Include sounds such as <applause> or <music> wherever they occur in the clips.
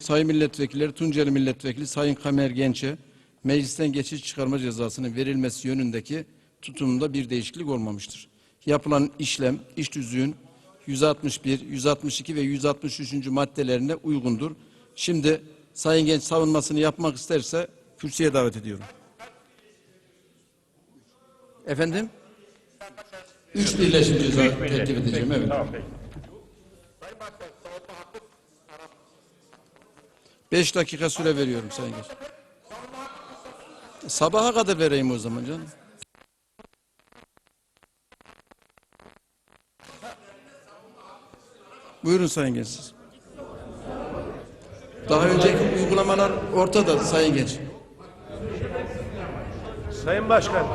Sayın milletvekilleri Tunceli milletvekili Sayın Kamer Genç'e meclisten geçiş çıkarma cezasının verilmesi yönündeki tutumunda bir değişiklik olmamıştır. Yapılan işlem iş tüzüğün 161, 162 ve 163. maddelerine uygundur. Şimdi Sayın Genç savunmasını yapmak isterse kürsüye davet ediyorum. Efendim? Üç birleşim ceza teklif edeceğim. Evet. Tamam peki. Beş dakika süre veriyorum Sayın Genç. Sabaha kadar vereyim o zaman canım. Buyurun Sayın Genç siz. Daha önceki uygulamalar ortada Sayın Genç. Sayın Başkan,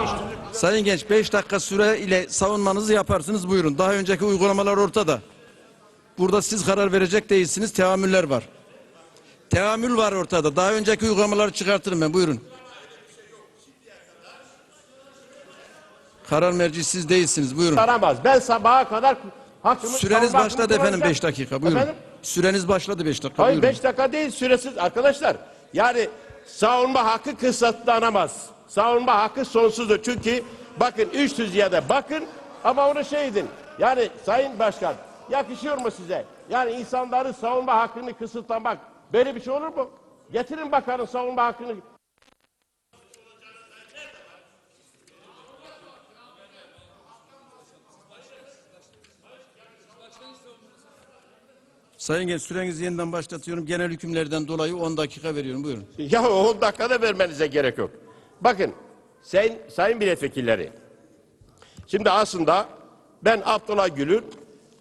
Sayın Genç 5 dakika süre ile savunmanızı yaparsınız buyurun. Daha önceki uygulamalar ortada. Burada siz karar verecek değilsiniz. Teamüller var. Teamül var ortada. Daha önceki uygulamaları çıkartırım ben. Buyurun. Karar merci siz değilsiniz. Buyurun. aramaz. Ben sabaha kadar hakkımı Süreniz savunma başladı hakkımı efendim kullanacağım. 5 dakika. Buyurun. Efendim? Süreniz başladı 5 dakika. Hayır Buyurun. 5 dakika değil süresiz arkadaşlar. Yani savunma hakkı kısıtlanamaz. Savunma hakkı sonsuzdur. Çünkü bakın 300 de bakın ama onu şey edin. Yani Sayın Başkan yakışıyor mu size? Yani insanların savunma hakkını kısıtlamak böyle bir şey olur mu? Getirin bakalım savunma hakkını. Sayın Genç sürenizi yeniden başlatıyorum. Genel hükümlerden dolayı 10 dakika veriyorum. Buyurun. Ya 10 dakikada vermenize gerek yok. Bakın sayın, sayın milletvekilleri. Şimdi aslında ben Abdullah Gül'ün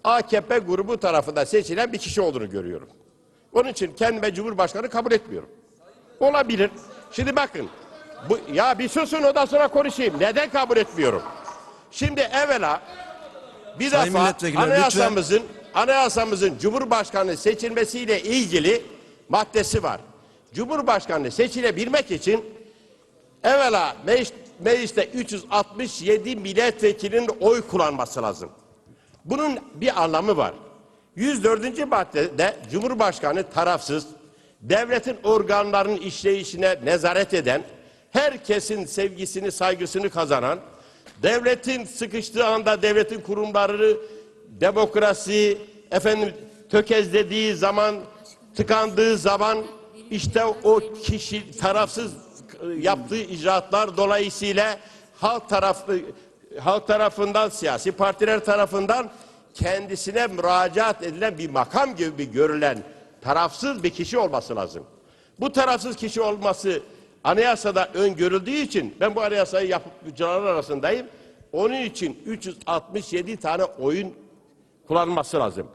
AKP grubu tarafından seçilen bir kişi olduğunu görüyorum. Onun için kendime Cumhurbaşkanı kabul etmiyorum. Olabilir. Şimdi bakın. Bu, ya bir susun ondan sonra konuşayım. Neden kabul etmiyorum? Şimdi evvela bir Sayın defa anayasamızın anayasamızın Cumhurbaşkanı seçilmesiyle ilgili maddesi var. Cumhurbaşkanı seçilebilmek için evvela meclis, mecliste 367 milletvekilinin oy kullanması lazım. Bunun bir anlamı var. 104. maddede Cumhurbaşkanı tarafsız, devletin organlarının işleyişine nezaret eden, herkesin sevgisini, saygısını kazanan, devletin sıkıştığı anda devletin kurumları, demokrasi, efendim tökezlediği zaman, tıkandığı zaman işte o kişi tarafsız yaptığı icraatlar dolayısıyla halk tarafı halk tarafından siyasi partiler tarafından kendisine müracaat edilen bir makam gibi görülen tarafsız bir kişi olması lazım. Bu tarafsız kişi olması anayasada öngörüldüğü için ben bu anayasayı yapıcılar arasındayım. Onun için 367 tane oyun kullanılması lazım.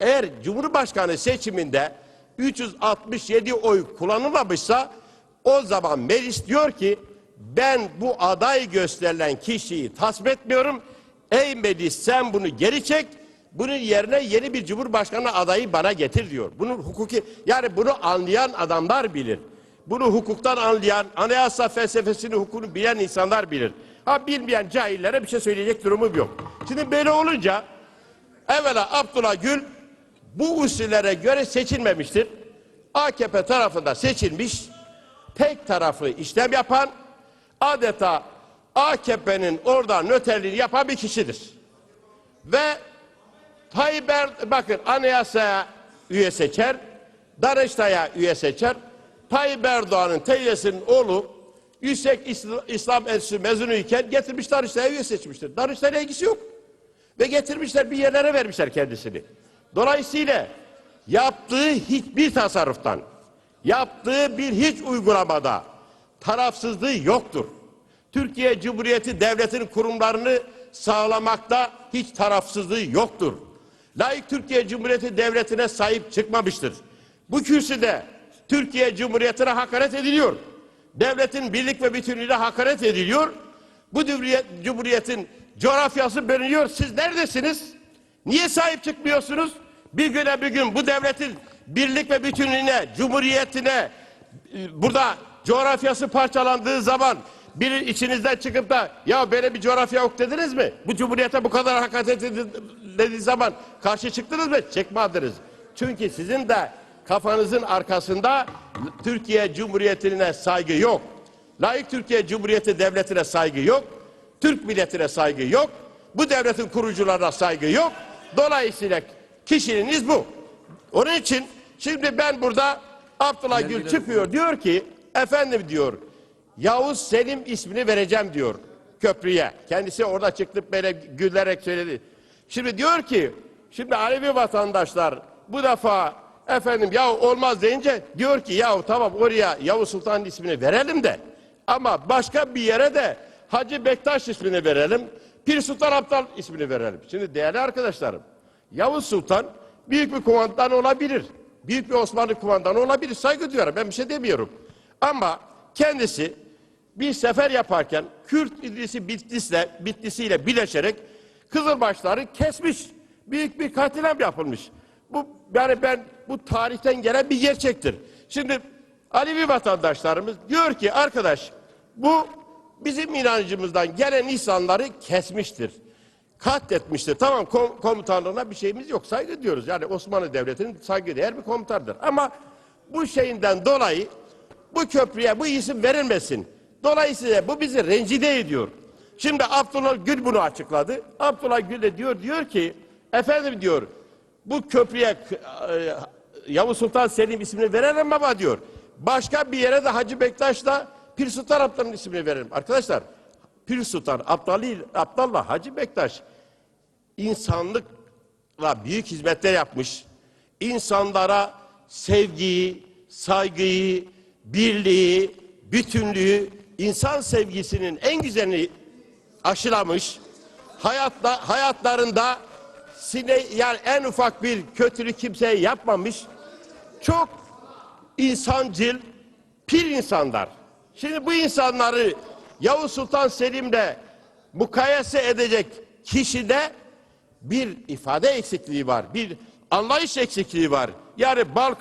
Eğer Cumhurbaşkanı seçiminde 367 oy kullanılmamışsa o zaman meclis diyor ki ben bu aday gösterilen kişiyi tasvip etmiyorum. Ey meclis sen bunu geri çek. Bunun yerine yeni bir cumhurbaşkanı adayı bana getir diyor. Bunun hukuki yani bunu anlayan adamlar bilir. Bunu hukuktan anlayan, anayasa felsefesini, hukukunu bilen insanlar bilir. Ha bilmeyen cahillere bir şey söyleyecek durumum yok. Şimdi böyle olunca evvela Abdullah Gül bu usullere göre seçilmemiştir. AKP tarafında seçilmiş, tek taraflı işlem yapan, adeta AKP'nin orada nöterliğini yapan bir kişidir. Ve Tayyip Er- bakın anayasaya üye seçer, Danıştay'a üye seçer. Tayyip Erdoğan'ın teyzesinin oğlu Yüksek İsl- İslam Enstitüsü mezunu iken getirmiş Danıştay'a üye seçmiştir. Danıştay'la ilgisi yok. Ve getirmişler bir yerlere vermişler kendisini. Dolayısıyla yaptığı hiçbir tasarruftan, yaptığı bir hiç uygulamada tarafsızlığı yoktur. Türkiye Cumhuriyeti devletin kurumlarını sağlamakta hiç tarafsızlığı yoktur. Layık Türkiye Cumhuriyeti devletine sahip çıkmamıştır. Bu kürsüde Türkiye Cumhuriyeti'ne hakaret ediliyor. Devletin birlik ve bütünlüğüne hakaret ediliyor. Bu cumhuriyet, cumhuriyetin coğrafyası bölünüyor. Siz neredesiniz? Niye sahip çıkmıyorsunuz? Bir güne bir gün bu devletin birlik ve bütünlüğüne, cumhuriyetine burada coğrafyası parçalandığı zaman biri içinizden çıkıp da ya böyle bir coğrafya yok dediniz mi? Bu cumhuriyete bu kadar hakaret edildiği zaman karşı çıktınız mı? Çıkmadınız. Çünkü sizin de kafanızın arkasında Türkiye Cumhuriyeti'ne saygı yok. Layık Türkiye Cumhuriyeti Devleti'ne saygı yok. Türk milletine saygı yok. Bu devletin kurucularına saygı yok. Dolayısıyla kişiliğiniz bu. Onun için şimdi ben burada Abdullah Gül çıkıyor diyor ki efendim diyor Yavuz Selim ismini vereceğim diyor köprüye. Kendisi orada çıkıp böyle gülerek söyledi. Şimdi diyor ki şimdi Alevi vatandaşlar bu defa efendim ya olmaz deyince diyor ki ya tamam oraya Yavuz Sultan'ın ismini verelim de ama başka bir yere de Hacı Bektaş ismini verelim. Pir Sultan Abdal ismini verelim. Şimdi değerli arkadaşlarım Yavuz Sultan büyük bir kumandan olabilir. Büyük bir Osmanlı kumandanı olabilir. Saygı duyarım. Ben bir şey demiyorum. Ama kendisi bir sefer yaparken Kürt İdrisi Bitlis'le Bitlis'iyle birleşerek Kızılbaşları kesmiş. Büyük bir katliam yapılmış. Bu yani ben bu tarihten gelen bir gerçektir. Şimdi Alevi vatandaşlarımız diyor ki arkadaş bu bizim inancımızdan gelen insanları kesmiştir katletmiştir. Tamam kom- komutanlığına bir şeyimiz yok. Saygı diyoruz. Yani Osmanlı Devleti'nin saygıdeğer bir komutandır. Ama bu şeyinden dolayı bu köprüye bu isim verilmesin. Dolayısıyla bu bizi rencide ediyor. Şimdi Abdullah Gül bunu açıkladı. Abdullah Gül de diyor diyor ki efendim diyor bu köprüye e, Yavuz Sultan Selim ismini verelim baba diyor. Başka bir yere de Hacı Bektaş'la Pir Sultan Abdal'ın ismini verelim. Arkadaşlar Pir Sultan Abdali, Abdallah Hacı Bektaş insanlıkla büyük hizmetler yapmış. İnsanlara sevgiyi, saygıyı, birliği, bütünlüğü, insan sevgisinin en güzelini aşılamış. Hayatta, hayatlarında sine, yani en ufak bir kötülük kimseye yapmamış. Çok insancıl, pir insanlar. Şimdi bu insanları Yavuz Sultan Selim'le mukayese edecek kişide bir ifade eksikliği var. Bir anlayış eksikliği var. Yani bal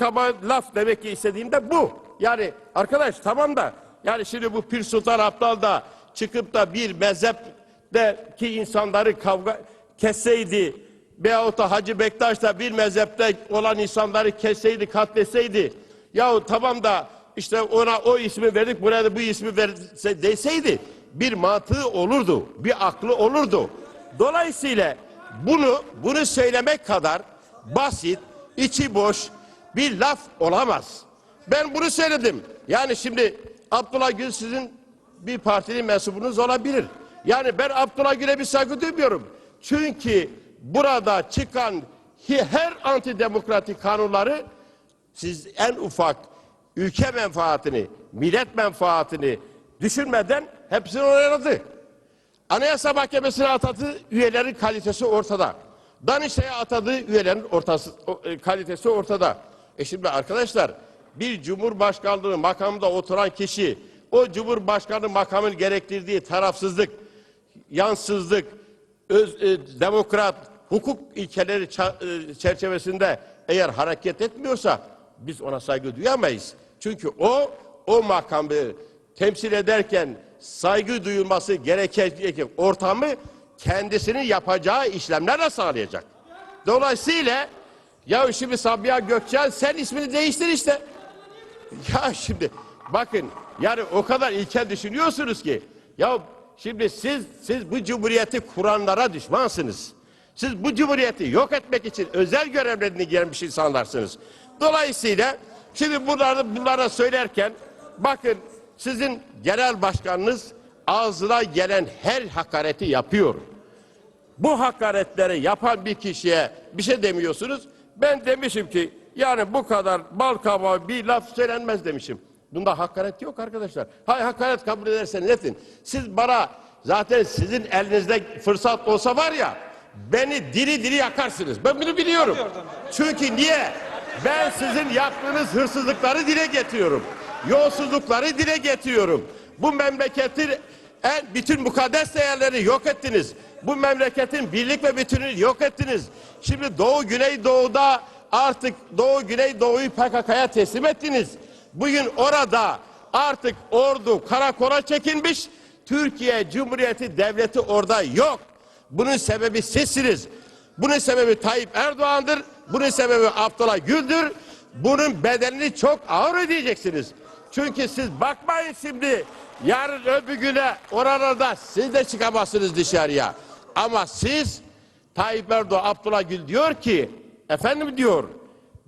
laf demek ki istediğimde bu. Yani arkadaş tamam da yani şimdi bu Pir Sultan Abdal da çıkıp da bir mezhepteki insanları kavga kesseydi veyahut da Hacı Bektaş da bir mezhepte olan insanları kesseydi, katletseydi yahu tamam da işte ona o ismi verdik buraya da bu ismi verse deseydi bir mantığı olurdu, bir aklı olurdu. Dolayısıyla bunu bunu söylemek kadar basit, içi boş bir laf olamaz. Ben bunu söyledim. Yani şimdi Abdullah Gül sizin bir partinin mensubunuz olabilir. Yani ben Abdullah Gül'e bir saygı duymuyorum. Çünkü burada çıkan her antidemokratik kanunları siz en ufak ülke menfaatini, millet menfaatini düşünmeden hepsini onayladı. Anayasa Mahkemesi'ne atadığı üyelerin kalitesi ortada. Danıştay'a atadığı üyelerin ortası, e, kalitesi ortada. E şimdi arkadaşlar bir cumhurbaşkanlığı makamında oturan kişi o cumhurbaşkanı makamın gerektirdiği tarafsızlık, yansızlık, öz, e, demokrat, hukuk ilkeleri e, çerçevesinde eğer hareket etmiyorsa biz ona saygı duyamayız. Çünkü o o makamı temsil ederken saygı duyulması gerekecek ortamı kendisinin yapacağı işlemlerle sağlayacak. Dolayısıyla ya şimdi Sabiha Gökçen sen ismini değiştir işte. <laughs> Ya şimdi bakın yani o kadar ilkel düşünüyorsunuz ki ya şimdi siz siz bu cumhuriyeti kuranlara düşmansınız. Siz bu cumhuriyeti yok etmek için özel görevlerini gelmiş insanlarsınız. Dolayısıyla şimdi bunları bunlara söylerken bakın sizin genel başkanınız ağzına gelen her hakareti yapıyor. Bu hakaretleri yapan bir kişiye bir şey demiyorsunuz. Ben demişim ki yani bu kadar bal kabağı bir laf söylenmez demişim. Bunda hakaret yok arkadaşlar. Hay hakaret kabul ederseniz etin. Siz bana zaten sizin elinizde fırsat olsa var ya beni diri diri yakarsınız. Ben bunu biliyorum. Çünkü niye? Ben sizin yaptığınız hırsızlıkları dile getiriyorum. Yolsuzlukları dile getiriyorum. Bu memleketin en bütün mukaddes değerleri yok ettiniz. Bu memleketin birlik ve bütünlüğünü yok ettiniz. Şimdi Doğu Güneydoğu'da artık Doğu Güneydoğu'yu PKK'ya teslim ettiniz. Bugün orada artık ordu karakola çekilmiş. Türkiye Cumhuriyeti Devleti orada yok. Bunun sebebi sizsiniz. Bunun sebebi Tayyip Erdoğan'dır. Bunun sebebi Abdullah Gül'dür. bunun bedelini çok ağır ödeyeceksiniz. Çünkü siz bakmayın şimdi yarın öbür güne oralarda siz de çıkamazsınız dışarıya. Ama siz Tayyip Erdoğan Abdullah Gül diyor ki efendim diyor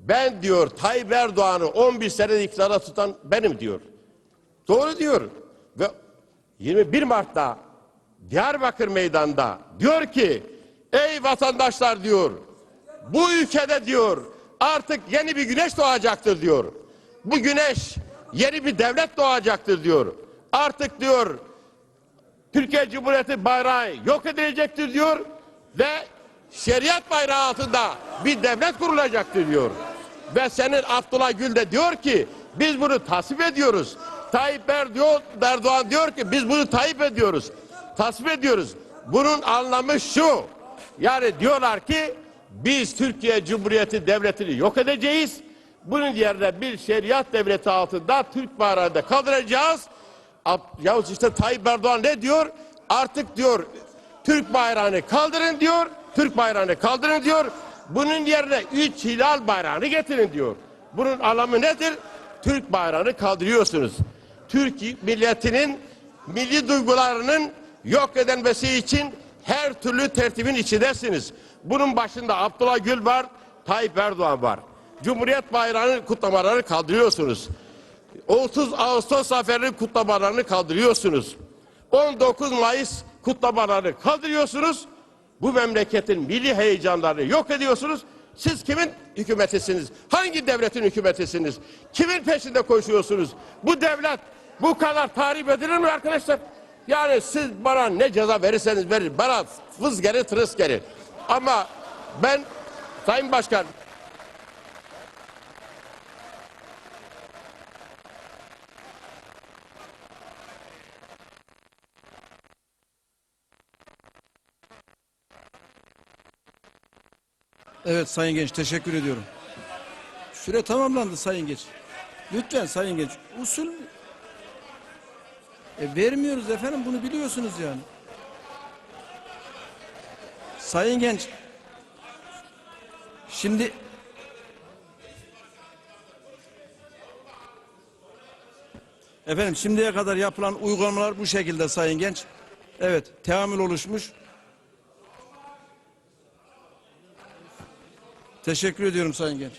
ben diyor Tayyip Erdoğan'ı 11 sene iktidara tutan benim diyor. Doğru diyor. Ve 21 Mart'ta Diyarbakır Meydanı'nda diyor ki ey vatandaşlar diyor bu ülkede diyor artık yeni bir güneş doğacaktır diyor. Bu güneş yeni bir devlet doğacaktır diyor. Artık diyor Türkiye Cumhuriyeti bayrağı yok edilecektir diyor ve şeriat bayrağı altında bir devlet kurulacaktır diyor. Ve senin Abdullah Gül de diyor ki biz bunu tasvip ediyoruz. Tayyip Erdoğan, diyor ki biz bunu tayyip ediyoruz. Tasvip ediyoruz. Bunun anlamı şu. Yani diyorlar ki biz Türkiye Cumhuriyeti Devleti'ni yok edeceğiz. Bunun yerine bir şeriat devleti altında Türk bayrağını da kaldıracağız. Yavuz işte Tayyip Erdoğan ne diyor? Artık diyor Türk bayrağını kaldırın diyor. Türk bayrağını kaldırın diyor. Bunun yerine üç hilal bayrağını getirin diyor. Bunun anlamı nedir? Türk bayrağını kaldırıyorsunuz. Türk milletinin milli duygularının yok edilmesi için her türlü tertibin içindesiniz. Bunun başında Abdullah Gül var, Tayyip Erdoğan var. Cumhuriyet bayrağını kutlamaları kaldırıyorsunuz. 30 Ağustos zaferinin kutlamalarını kaldırıyorsunuz. 19 Mayıs kutlamalarını kaldırıyorsunuz. Bu memleketin milli heyecanlarını yok ediyorsunuz. Siz kimin hükümetisiniz? Hangi devletin hükümetisiniz? Kimin peşinde koşuyorsunuz? Bu devlet bu kadar tahrip edilir mi arkadaşlar? Yani siz bana ne ceza verirseniz verin. Bana vız gelir tırıs gelir. Ama ben Sayın Başkan Evet Sayın Genç teşekkür ediyorum. Süre tamamlandı Sayın Genç. Lütfen Sayın Genç. Usul e, vermiyoruz efendim bunu biliyorsunuz yani. Sayın Genç. Şimdi Efendim şimdiye kadar yapılan uygulamalar bu şekilde Sayın Genç. Evet, teamül oluşmuş. Teşekkür ediyorum Sayın Genç.